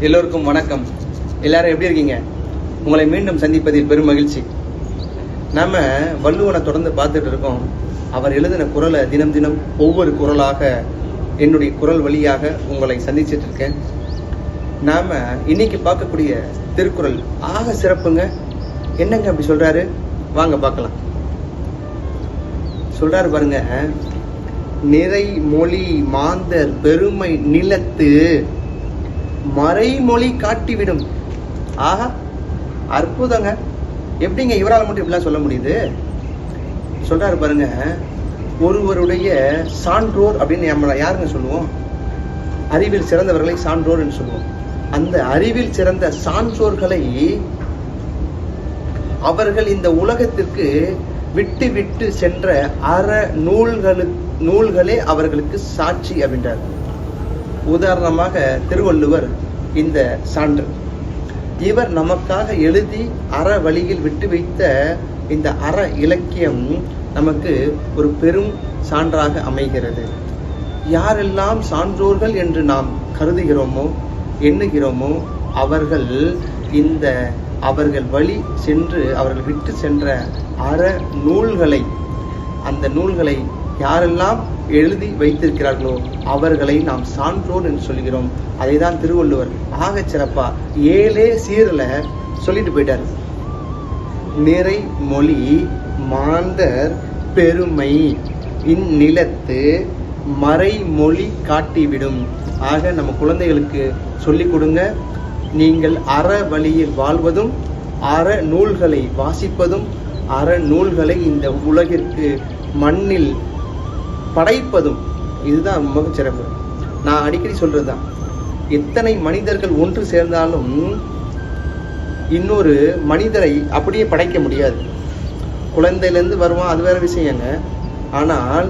எல்லோருக்கும் வணக்கம். எல்லாரும் எப்படி இருக்கீங்க? உங்களை மீண்டும் சந்திப்பதில் பெரும் மகிழ்ச்சி. நாம் வள்ளுவனை தொடர்ந்து பார்த்துட்டு இருக்கோம். அவர் எழுதின குரலை தினம் தினம் ஒவ்வொரு குரலாக என்னுடைய குரல் வழியாக உங்களை சந்திச்சிட்டு இருக்கேன். நாம் இன்னைக்கு பார்க்கக்கூடிய திருக்குறள் ஆக சிறப்புங்க. என்னங்க அப்படி சொல்கிறாரு வாங்க பார்க்கலாம். சொல்கிறாரு பாருங்க. நிறை மொழி மாந்தர் பெருமை நிலத்து மறைமொழி காட்டிவிடும். ஆஹா அற்புதங்க. எப்படிங்க இவரால் மட்டும் இப்படிலாம் சொல்ல முடியுது? சொல்றாரு பாருங்க ஒருவருடைய சான்றோர் அப்படின்னு நம்மளை யாருங்க சொல்லுவோம்? அறிவில் சிறந்தவர்களை சான்றோர் என்று சொல்லுவோம். அந்த அறிவில் சிறந்த சான்றோர்களை அவர்கள் இந்த உலகத்திற்கு விட்டு விட்டு சென்ற அற நூல்களு நூல்களே அவர்களுக்கு சாட்சி அப்படின்றார். உதாரணமாக திருவள்ளுவர் இந்த சான்று. இவர் நமக்காக எழுதி அற வழியில் விட்டு வைத்த இந்த அற இலக்கியம் நமக்கு ஒரு பெரும் சான்றாக அமைகிறது. யாரெல்லாம் சான்றோர்கள் என்று நாம் கருதுகிறோமோ எண்ணுகிறோமோ அவர்கள் இந்த அவர்கள் வழி சென்று அவர்கள் விட்டு சென்ற அற நூல்களை அந்த நூல்களை யாரெல்லாம் எழுதி வைத்திருக்கிறார்களோ அவர்களை நாம் சான்றோர் என்று சொல்கிறோம். அதை தான் திருவள்ளுவர் ஆகச் சிறப்பா ஏழே சீரில் சொல்லிட்டு போயிட்டார். நிறை மொழி மாந்தர் பெருமை. இந்நிலத்து மறைமொழி காட்டிவிடும். ஆக நம்ம குழந்தைகளுக்கு சொல்லிக் கொடுங்க. நீங்கள் அற வழியில் வாழ்வதும் அற நூல்களை வாசிப்பதும் அற நூல்களை இந்த உலகிற்கு மண்ணில் படைப்பதும் இதுதான் மிகச் சிறப்பு. நான் அடிக்கடி சொல்கிறது தான் எத்தனை மனிதர்கள் ஒன்று சேர்ந்தாலும் இன்னொரு மனிதரை அப்படியே படைக்க முடியாது. குழந்தையிலேருந்து வருவான் அது வேற விஷயங்க ஆனால்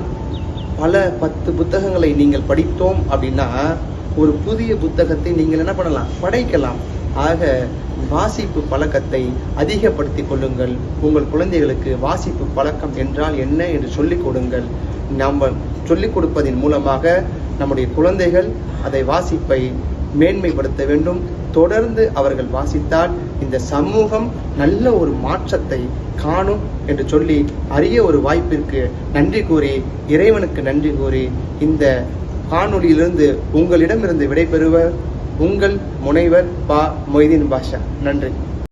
பல பத்து புத்தகங்களை நீங்கள் படித்தோம் அப்படின்னா ஒரு புதிய புத்தகத்தை நீங்கள் என்ன பண்ணலாம்? படைக்கலாம். ஆக வாசிப்பு பழக்கத்தை அதிகப்படுத்தி கொள்ளுங்கள். உங்கள் குழந்தைகளுக்கு வாசிப்பு பழக்கம் என்றால் என்ன என்று சொல்லிக் கொடுங்கள். நம்ம சொல்லிக் கொடுப்பதன் மூலமாக நம்முடைய குழந்தைகள் அதை வாசிப்பை மேன்மைப்படுத்த வேண்டும். தொடர்ந்து அவர்கள் வாசித்தால் இந்த சமூகம் நல்ல ஒரு மாற்றத்தை காணும் என்று சொல்லி அரிய ஒரு வாய்ப்பிற்கு நன்றி கூறி இறைவனுக்கு நன்றி கூறி இந்த காணொளியிலிருந்து உங்களிடமிருந்து விடைபெறுவர். உங்கள் முனைவர் பா மொய்தீன் பாஷா. நன்றி.